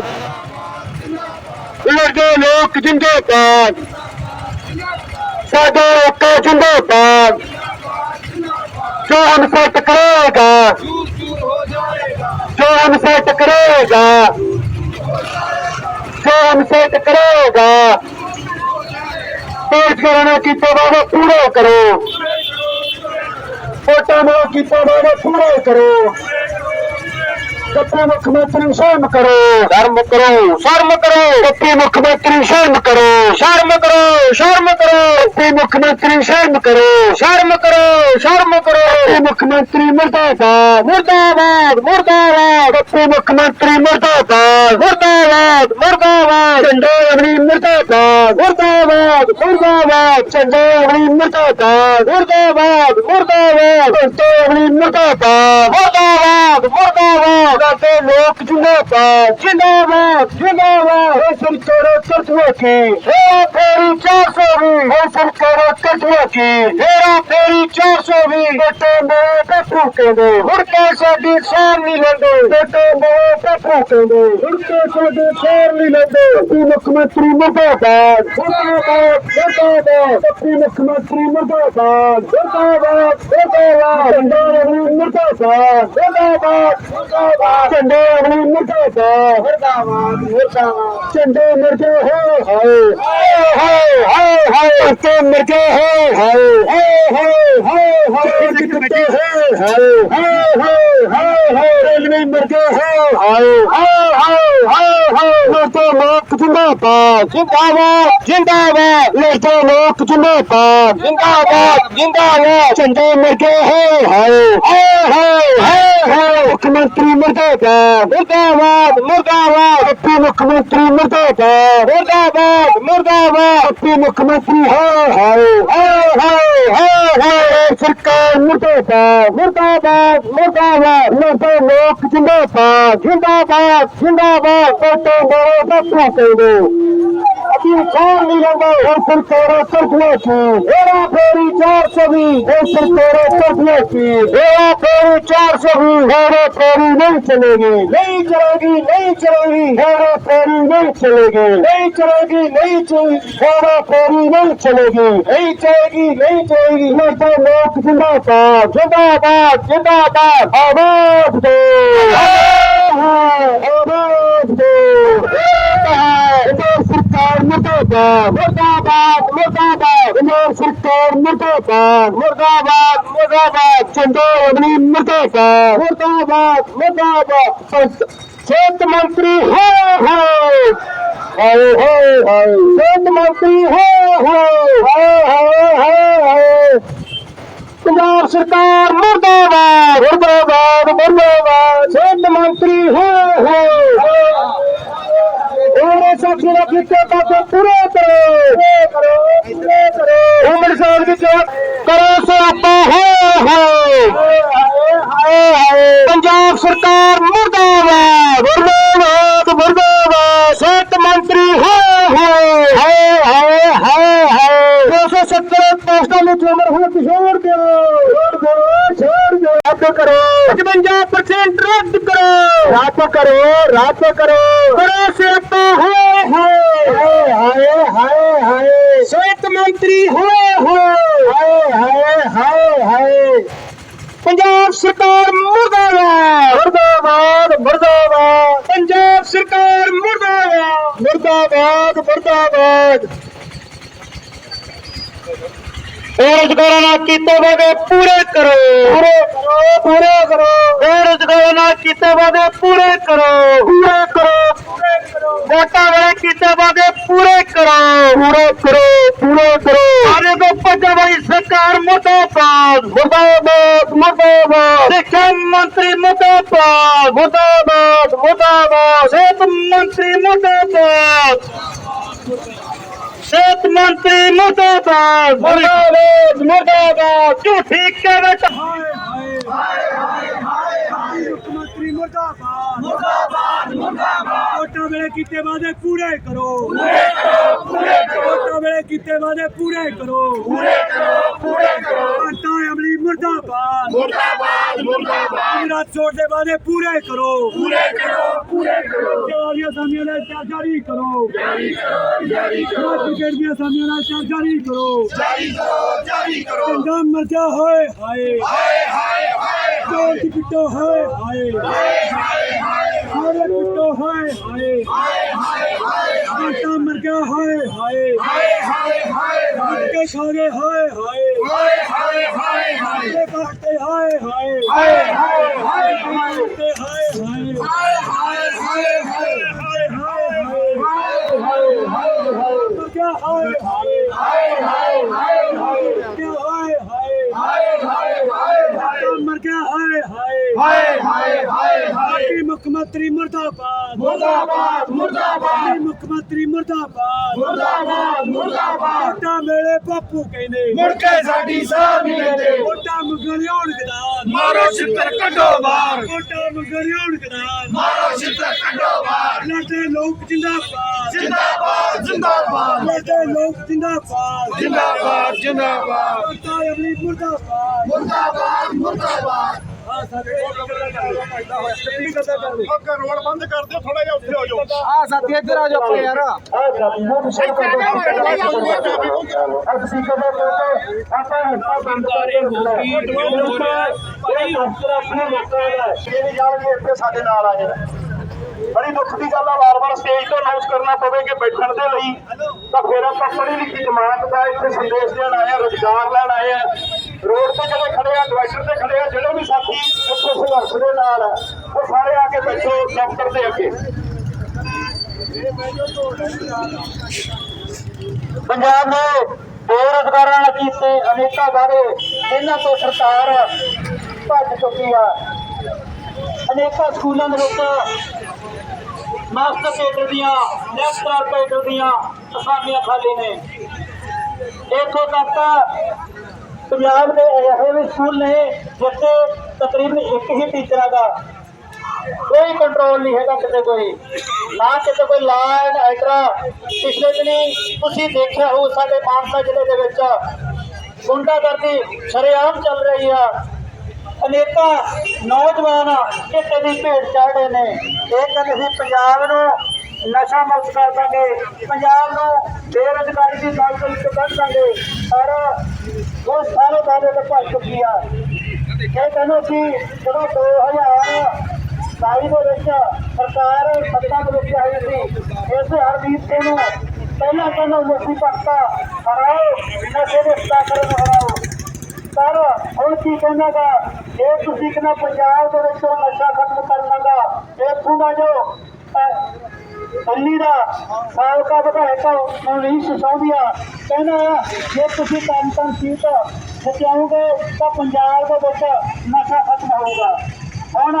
ਜਿੰਦਾਬਾਦ ਲੜਦੇ ਲੋਕ ਜਿੰਦਾਬਾਦ। ਸਾਡਾ ਏਕਾ ਜਿੰਦਾਬਾਦ। ਜੋ ਹਮਸੇ ਟਕਰਾਏਗਾ ਜੋ ਹਮਸੇ ਟਕਰਾਏਗਾ ਜੋ ਹਮਸੇ ਟਕਰਾਏਗਾ ਪੇਸ਼ ਕਰਨਾ ਕੀਤਾ ਵਾਦਾ ਪੂਰਾ ਕਰੋ। ਵੋਟਾਂ ਨਾਲ ਕੀਤਾ ਵਾਦਾ ਪੂਰਾ ਕਰੋ। ਡੱਪੇ ਮੁੱਖ ਮੰਤਰੀ ਸ਼ਰਮ ਕਰੋ। ਸ਼ਰਮ ਕਰੋ ਸ਼ਰਮ ਕਰੋ। ਡੱਪੇ ਮੁੱਖ ਮੰਤਰੀ ਸ਼ਰਮ ਕਰੋ। ਸ਼ਰਮ ਕਰੋ ਸ਼ਰਮ ਕਰੋ। ਡੱਪੇ ਮੁੱਖ ਮੰਤਰੀ ਸ਼ਰਮ ਕਰੋ। ਸ਼ਰਮ ਕਰੋ ਸ਼ਰਮ ਕਰੋ। ਡੱਪੇ ਮੁੱਖ ਮੰਤਰੀ ਮੁਰਦਾਬਾਦ। ਮੁਰਦਾਬਾਦ ਮੁਰਦਾਬਾਦ। ਡੱਪੇ ਮੁੱਖ ਮੰਤਰੀ ਮੁਰਦਾਬਾਦ। ਮੁਰਦਾਬਾਦ ਮੁਰਦਾਬਾਦ। ਝੰਡੇ ਅਮਰੀ ਮੁਰਦਾਬਾਦ। ਮੁਰਦਾਬਾਦ ਮੁਰਦਾਬਾਦ। ਝੰਡੇ ਅਮਰੀ ਮੁਰਦਾਬਾਦ। ਮੁਰਦਾਬਾਦ ਮੁਰਦਾਬਾਦ। ਝੰਡੇ ਅਮਰੀ ਮੁਰਦਾਬਾਦ। ਮੁਰਦਾਬਾਦ ਮੁਰਦਾਬਾਦ। ਸਾਡੇ ਲੋਕ ਜਿੰਦਾਬਾਦ ਜਿੰਦਾਬਾਦ ਜਿੰਦਾਬਾਦ। ਇਹ ਸਰਕਾਰ ਕਰਤਵਾ ਕੀ? ਹੇਰਾ ਫੇਰੀ 420 ਇਹ ਸਰਕਾਰ ਕਰਤਵਾ ਕੀ? ਹੇਰਾ ਫੇਰੀ 420 ਬੇਟੇ ਮੇਰੇ ਪੱਪੂ ਕਹਿੰਦੇ। ਹੁਣ ਕੇ ਸਾਡੀ ਸਾਰ ਨਹੀਂ ਲੈਂਦੇ। ਕਹਿੰਦੇ ਮੁੜ ਕੇ ਸਾਡੀ ਸਾਰ ਨਹੀਂ ਲੈਂਦੇ। ਡਿਪਟੀ ਮੁੱਖ ਮੰਤਰੀ ਮੁਰਦਾਬਾਦ। ਮੁਰਦਾਬਾਦ ਮੁਰਦਾਬਾਦ। ਡਿਪਟੀ ਮੁੱਖ ਮੰਤਰੀ ਮੁਰਦਾਬਾਦ। ਮੁਰਦਾਬਾਦ ਮੁਰਦਾਬਾਦ। ਝੰਡੇ ਅਗਲੀ ਮੁਰਦਾਬਾਦ। ਮੁਰਦਾਬਾਦ ਮੁਰਦਾਬਾਦ। ਝੰਡੇ ਅਗਲੀ ਮੁਰਦਾਬਾਦ। ਮੁਰਦਾਬਾਦ ਮੁਰਦਾਬਾਦ। ਝੰਡੇ ਮਿਰਜੇ ਹੋ ਹਾਏ। ਹਾਏ ਹਾਏ ਹਾਏ ਤੇ ਮਿਰਜੇ ਹੋ ਹਾਏ। ਹਾਏ ਹਾਏ ਹਾਏ ਕਿਤੇ ਹੈ ਹਾਏ। ਹਾਏ ਹਾਏ ਹਾਏ ਹਾਏ। ਰੇਲਵੇ ਮਿਰਜੇ ਹੋ ਹਾਏ ਹਾਏ। ਹਾਏ ਹਾਏ ਲੋਕ ਜਿੰਦਾਬਾਦ ਜਿੰਦਾਬਾਦ ਜਿੰਦਾਬਾਦ ਲੋਟੋ ਲੋਕ ਜਿੰਦਾਬਾਦ ਜਿੰਦਾਬਾਦ ਜਿੰਦਾਬਾਦ ਝੰਡੇ ਮਿਰਜੇ ਹੋ ਹਾਏ ਹਾਏ ਹਾਏ ਹਾਏ ਮੁੱਖ ਮੰਤਰੀ ਮੁਰਦਾਬਾਦ ਮੁਰਦਾਬਾਦ ਮੁਰਦਾਬਾਦ ਡਿਪਟੀ ਮੁੱਖ ਮੰਤਰੀ ਮੁਰਦਾਬਾਦ ਮੁਰਦਾਬਾਦ ਮੁਰਦਾਬਾਦ ਡਿਪਟੀ ਮੁੱਖ ਮੰਤਰੀ ਹਾਏ ਹਾਏ ਹਾਏ ਹਾਏ ਹਾਏ ਹਾਏ ਸਰਕਾਰ ਮੁਰਦਾਬਾਦ ਮੁਰਦਾਬਾਦ ਮੁਰਦਾਬਾਦ ਲੋਟੋ ਲੋਕ ਜਿੰਦਾਬਾਦ ਜਿੰਦਾਬਾਦ ਜਿੰਦਾਬਾਦ ਕੋਟੇ ਮੇਰੇ ਬਾਪੂ ਕਹਿੰਦੇ ਅਸੀਂ ਖਾਣ ਨਹੀਂ ਲੈਂਦੇ ਇਹ ਸਰਕਾਰਾਂ ਕਰਦੀਆਂ ਕੀ ਇਹਦਾ ਫੇਰੀ 420 ਇਹ ਸਰਕਾਰਾਂ ਕਰਦੀਆਂ ਕੀ ਇਹਦਾ ਫੇਰੀ 420 ਫੇਰੀ ਨਹੀਂ ਚਲੇਗੀ ਨਹੀਂ ਚਲੇਗੀ ਨਹੀਂ ਚਲੇਗੀ ਇਹਦਾ ਫੇਰੀ ਨਹੀਂ ਚਲੇਗੀ ਨਹੀਂ ਚਲੇਗੀ ਨਹੀਂ ਚਲੇਗੀ ਇਹਦਾ ਫੇਰੀ ਨਹੀਂ ਚਲੇਗੀ ਨਹੀਂ ਚਲੇਗੀ ਨਹੀਂ ਚਲੇਗੀ ਲੋਕਾਂ ਲੋਕ ਜਿੰਦਾਬਾਦ ਜਿੰਦਾਬਾਦ ਜਿੰਦਾਬਾਦ ਆਵਾਜ਼ ਦੋ ਆਵਾਜ਼ ਦੋ ਸਰਕਾਰ ਮੁਰਦਾਬਾਦ ਮੁਰਦਾਬਾਦ। ਮੁਰਦਾਬਾਦ ਪੰਜਾਬ ਸਰਕਾਰ ਮੁਰਦਾਬਾਦ ਮੁਰਦਾਬਾਦ ਮੁਰਦਾਬਾਦ ਚੰਦੋ ਅਗਨੀ ਮੁਰਦਾਬਾਦ ਮੁਰਦਾਬਾਦ ਮੁਰਦਾਬਾਦ ਸਿਹਤ ਮੰਤਰੀ ਹੋ ਹੋ ਹਾਏ ਹਾਏ ਹਾਏ ਸਿਹਤ ਮੰਤਰੀ ਹੋ ਹੋ ਹਾਏ ਹਾਏ ਹਾਏ ਹਾਏ ਸਰਕਾਰ ਮੁਰਦਾਬਾਦ ਮੁਰਦਾਬਾਦ ਮੁਰਦਾਬਾਦ, ਸਿਹਤ ਮੰਤਰੀ ਹੋ ਹੋ ਉਹਨੇ ਸਾਥੀ ਦਾ ਕੀਤੇ ਪਾਸੇ ਪੂਰੇ ਕਰੋ। ਉਮਰ ਸਾਹਿਬ ਦੀ ਸੇਵਾ ਕਰੋ ਸਿਆਪਾ ਹੋ ਹੋ ਪੰਜਾਬ ਸਰਕਾਰ ਮੁਰਦਾਬਾਦ। ਮੁਰਦਾਬਾਦ ਮੁਰਦਾਬਾਦ। ਸਿਹਤ ਮੰਤਰੀ ਹੋ ਹੋ ਹਾਏ ਹਾਏ ਹਾਏ ਹਾਏ। 270 ਪੋਸਟਾਂ ਵਿੱਚ ਉਮਰ ਹੁਣ ਛੋੜ ਦਿਓ। ਛੋੜ ਦਿਓ ਛੋੜ ਦਿਓ। ਰੱਦ ਕਰੋ। 55% ਰੱਦ ਕਰੋ। ਰੱਦ ਕਰੋ ਰੱਦ ਕਰੋ। ਕਰੋ ਸਿਆਪਾ ਹੋਏ ਹੋਏ ਹਾਏ ਹਾਏ ਹਾਏ ਹਾਏ ਸਿਹਤ ਮੰਤਰੀ ਹੋਏ ਹੋਏ ਹਾਏ ਹਾਏ ਹਾਏ ਹਾਏ ਪੰਜਾਬ ਸਰਕਾਰ ਮੁਰਦਾਬਾਦ ਮੁਰਦਾਬਾਦ ਮੁਰਦਾਬਾਦ ਪੰਜਾਬ ਸਰਕਾਰ ਮੁਰਦਾਬਾਦ ਮੁਰਦਾਬਾਦ। ਬੇਰੁਜ਼ਗਾਰਾਂ ਨਾਲ ਕੀਤੇ ਵਾਅਦੇ ਪੂਰੇ ਕਰੋ। ਪੂਰੇ ਕਰੋ ਪੂਰੇ ਕਰੋ। ਬੇਰੁਜ਼ਗਾਰਾਂ ਨਾਲ ਕੀਤੇ ਵਾਅਦੇ ਪੂਰੇ ਕਰੋ। ਪੂਰੇ ਕਰੋ ਪੂਰੇ ਕਰੋ। ਵੋਟਾਂ ਵੇਲੇ ਕੀਤੇ ਵਾਅਦੇ ਪੂਰੇ ਕਰੋ। ਪੂਰੇ ਕਰੋ ਪੂਰੇ ਕਰੋ। ਸਾਰੇ ਤੋਂ ਭੱਜਣ ਵਾਲੀ ਸਰਕਾਰ ਮੁਰਦਾਬਾਦ। ਮੁਰਦਾਬਾਦ ਮੁਰਦਾਬਾਦ। ਸਿੱਖਿਆ ਮੰਤਰੀ ਮੁਰਦਾਬਾਦ। ਮੁਰਦਾਬਾਦ ਸਿਹਤ ਮੰਤਰੀ ਮੁਰਦਾਬਾਦ ਸਿਹਤ ਮੰਤਰੀ ਮੁਰਦਾਬਾਦ। ਮੁਰਦਾਬਾਦ ਮੁਰਦਾਬਾਦ। ਝੂਠੀ ਕਵਟ ਮੁੱਖ ਮੰਤਰੀ ਮੁਰਦਾਬਾਦ। ਮੁਰਦਾਬਾਦ ਮੁਰਦਾਬਾਦ। ਵੋਟਾਂ ਵੇਲੇ ਕੀਤੇ ਵਾਅਦੇ ਪੂਰੇ ਕਰੋ। ਪੂਰੇ ਕਰੋ ਪੂਰੇ ਕਰੋ। ਵੋਟਾਂ ਵੇਲੇ ਕੀਤੇ ਵਾਅਦੇ ਪੂਰੇ ਕਰੋ। ਪੂਰੇ ਕਰੋ ਪੂਰੇ ਕਰੋ। ਆਟਾ ਅਮਲੀ ਮੁਰਦਾਬਾਦ। ਮੁਰਦਾਬਾਦ। ਮੁਰਦਾਬਾਦ ਮੇਰਾ ਛੋੜ ਦੇ ਵਾਅਦੇ ਪੂਰੇ ਕਰੋ। ਪੂਰੇ ਕਰੋ ਪੂਰੇ ਕਰੋ। ਜਾਰੀਆਂ ਸਾਮੀਆਂ ਦਾ ਚਾਰ ਜਾਰੀ ਕਰੋ। ਜਾਰੀ ਕਰੋ ਜਾਰੀ ਕਰੋ। ਕ੍ਰਿਕਟ ਦੀਆਂ ਸਾਮੀਆਂ ਦਾ ਚਾਰ ਜਾਰੀ ਕਰੋ। ਜਾਰੀ ਕਰੋ ਜਾਰੀ ਕਰੋ। ਪੰਜਾਬ ਮਰਜਾ ਹੋਏ ਹਾਏ। ਹਾਏ ਹਾਏ ਹਾਏ ਦੀ ਪਿੱਟੋ ਹੋਏ। ਹਾਏ ਹਾਏ ਹਾਏ। ਹਾਏ ਸਾਰੇ ਪਿੱਟੋ ਹਾਏ ਹਾਏ। ਹਾਏ ਹਾਏ ਮਰ ਗਿਆ, ਹਾਏ ਹਾਏ। ਹਾਏ ਹਾਏ ਹਾਏ ਹਾਏ ਕੇ ਖਾਗੇ ਹਾਏ ਹਾਏ। ਹਾਏ ਹਾਏ ਹਾਏ ਹਾਏ ਤੇ ਬਾਤੇ ਹਾਏ ਹਾਏ। ਹਾਏ ਹਾਏ ਹਾਏ ਹਾਏ ਤੇ ਹਾਏ ਹਾਏ। ਹਾਏ ਹਾਏ ਹਾਏ। ਹਾਏ ਹਾਏ ਹਾਏ ਹਾਏ ਹਾਏ ਹਾਏ ਹਾਏ ਹਾਏ ਹਾਏ ਹਾਏ ਹਾਏ ਮਰ ਗਿਆ ਹਾਏ ਹਾਏ ਹਾਏ ਹਾਏ ਹਾਏ ਆਟਾ ਮਰ ਗਿਆ ਹਾਏ ਹਾਏ ਹਾਏ ਹਾਏ ਹਾਏ। ਮੁੱਖ ਮੰਤਰੀ ਮੁਰਦਾਬਾਦ। ਮੁਰਦਾਬਾਦ ਮੁਰਦਾਬਾਦ। ਮੁੱਖ ਮੰਤਰੀ ਮੁਰਦਾਬਾਦ। ਮੁਰਦਾਬਾਦ ਮੁਰਦਾਬਾਦ। ਵੋਟਾਂ ਵੇਲੇ ਬਾਪੂ ਕਹਿੰਦੇ। ਮੁੜ ਕੇ ਸਾਡੀ ਸਾਹ ਨਹੀਂ ਲੈਂਦੇ। ਵੋਟਾਂ ਮੰਗਣ ਆਉਣ ਗਦਾਰ ਮਾਰੋ ਛਿੱਤਰ ਕੱਢੋ ਬਾਹਰ। ਵੋਟਾਂ ਮੰਗਣ ਆਉਣ ਗਦਾਰ ਮਾਰੋ ਛਿੱਤਰ ਕੱਢੋ ਬਾਹਰ। ਲੜਦੇ ਲੋਕ ਜਿੰਦਾਬਾਦ। ਜਿੰਦਾਬਾਦ ਜਿੰਦਾਬਾਦ। ਲੜਦੇ ਲੋਕ ਜਿੰਦਾਬਾਦ। ਜਿੰਦਾਬਾਦ ਜਿੰਦਾਬਾਦ। ਵੋਟਾਂ ਅਮਲੀ ਮੁਰਦਾਬਾਦ। ਮੁਰਦਾਬਾਦ ਮੁਰਦਾਬਾਦ। ਆ ਸਾਡੇ ਸਪੀਕਰ ਕਰਦਾ ਕਰ ਰੋਡ ਬੰਦ ਕਰ ਦਿਓ ਥੋੜਾ ਜਿਹਾ ਉੱਥੇ ਹੋ ਜਾਓ ਆ ਸਾਥੀ ਇੱਧਰ ਆ ਜਾਓ ਯਾਰ ਅਸੀਂ ਕਦੇ ਕੋਈ ਆਪਾਂ ਬੰਦਾਰੇ ਹੋ ਗਈ ਹੋ ਰਿਹਾ ਭਾਈ ਆਪਣੇ ਲੋਕਾਂ ਦਾ ਇਹ ਨਹੀਂ ਜਾਣਗੇ ਇੱਥੇ ਸਾਡੇ ਨਾਲ ਆਏ। ਬੜੀ ਦੁੱਖ ਦੀ ਗੱਲ ਆ ਵਾਰ-ਵਾਰ ਸਟੇਜ ਤੋਂ ਅਨਾਉਂਸ ਕਰਨਾ ਪਵੇ ਕਿ ਬੈਠਣ ਦੇ ਲਈ ਤਾਂ ਫਿਰ ਆਪਾਂ ਪੜ੍ਹੀ ਲਿਖੀ ਜਮਾਤ ਦਾ ਇੱਥੇ ਸੰਦੇਸ਼ ਦੇਣ ਆਏ ਆ ਰੁਜ਼ਗਾਰ ਲੈਣ ਆਏ ਆ ਰੋਡ ਤੇ ਜਿਹੜੇ ਖੜੇ ਆ ਡਿਵਾਈਡਰ ਤੇ ਖੜੇ ਆ, ਜਿਹੜੇ ਵੀ ਸਾਥੀ ਇੱਥੇ ਸੰਘਰਸ਼ ਦੇ ਨਾਲ ਆ, ਉਹ ਸਾਰੇ ਆ ਕੇ ਬੈਠੋ ਦਫ਼ਤਰ ਦੇ ਅੱਗੇ। ਪੰਜਾਬ ਨੇ ਬੇਰੁਜ਼ਗਾਰਾਂ ਨਾਲ ਕੀਤੇ ਅਨੇਕਾਂ ਵਾਅਦੇ, ਇਹਨਾਂ ਤੋਂ ਸਰਕਾਰ ਭੱਜ ਚੁੱਕੀ ਆ। ਅਨੇਕਾਂ ਸਕੂਲਾਂ ਦੇ ਵਿੱਚ ਮਾਸਟਰ ਕੇਡਰ ਦੀਆਂ ਲੈਕਚਰ ਕੇਡਰ ਦੀਆਂ ਅਸਾਮੀਆਂ ਖਾਲੀ ਨੇ। ਇੱਥੋਂ ਤੱਕ ਪੰਜਾਬ ਦੇ ਇਹੋ ਜਿਹੇ ਸਕੂਲ ਨੇ ਜਿੱਥੇ ਤਕਰੀਬਨ ਇੱਕ ਹੀ ਟੀਚਰਾਂ ਦਾ ਕੋਈ ਕੰਟਰੋਲ ਨਹੀਂ ਹੈਗਾ ਕਿਤੇ ਕੋਈ। ਨਾ ਕਿਤੇ ਕੋਈ ਲਾ ਐਂਡ ਆਰਡਰ ਪਿਛਲੇ ਦਿਨੀ ਤੁਸੀਂ ਦੇਖਿਆ ਹੋ ਸਾਡੇ ਮਾਨਸਾ ਜ਼ਿਲ੍ਹੇ ਦੇ ਵਿੱਚ ਗੁੰਡਾਗਰਦੀ ਸ਼ਰੇਆਮ ਚੱਲ ਰਹੀ ਆ। ਅਨੇਕਾਂ ਨੌਜਵਾਨ ਕਿਤੇ ਦੀ ਭੇਟ ਚਾੜੇ ਨੇ। ਇਹ ਕਹਿੰਦੇ ਸੀ ਪੰਜਾਬ ਨੂੰ ਨਸ਼ਾ ਮੁਕਤ ਕਰ ਦਾਂਗੇ। ਪੰਜਾਬ ਨੂੰ ਬੇਰੁਜ਼ਗਾਰੀ ਦੀ ਗੱਲ ਤੋਂ ਕੱਢ ਦਾਂਗੇ। ਪਰ ਉਹ ਸਾਰੇ ਵਾਅਦੇ ਤੇ ਭੱਜ ਚੁੱਕੀ ਆ। ਇਹ ਕਹਿੰਦੇ ਸੀ, ਜਦੋਂ 2000 ਸਾਈ ਦੇ ਵਿੱਚ ਸਰਕਾਰ ਸੱਤਾ ਦੇ ਵਿੱਚ ਆਈ ਸੀ, ਇਸ ਹਰਦੀਪ ਸਿੰਘ ਨੂੰ ਪਹਿਲਾਂ ਕਹਿੰਦਾ ਨਸ਼ੀ ਪੱਤਾ ਹਰਾਓ, ਨਸ਼ੇ ਦੇ ਸਟਾਕਰ ਨੂੰ ਹਰਾਓ। ਪਰ ਹੁਣ ਕੀ ਕਹਿੰਦਾ ਕਹਿੰਦਾਗਾ ਇਹ ਤੁਸੀਂ ਕਹਿੰਦਾ ਪੰਜਾਬ ਦੇ ਵਿੱਚ ਨਸ਼ਾ ਖਤਮ ਕਰਨਾ ਦਾ ਇੱਥੋਂ ਦਾ ਜੋ ਦਿੱਲੀ ਦਾ ਸਾਬਕਾ ਵਿਧਾਇਕ ਮਨੀਸ਼ ਸਿਸੋਦੀਆ ਕਹਿੰਦਾ ਜੇ ਤੁਸੀਂ ਕੰਮ ਕੰਮ ਸੀਟ ਜਿਤਾਓਗੇ ਤਾਂ ਪੰਜਾਬ ਦੇ ਵਿੱਚ ਨਸ਼ਾ ਖਤਮ ਹੋਊਗਾ। ਹੁਣ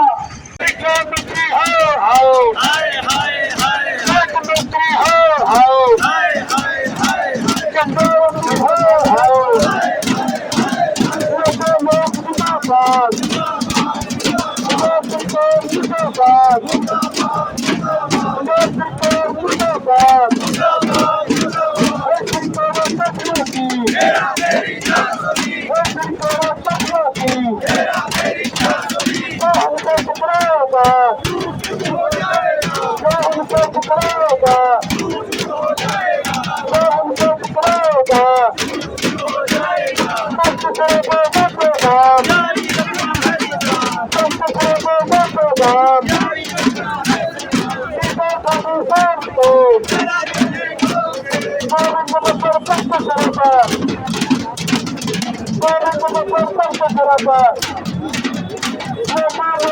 Barata! Barata da Porta Barata! Namaz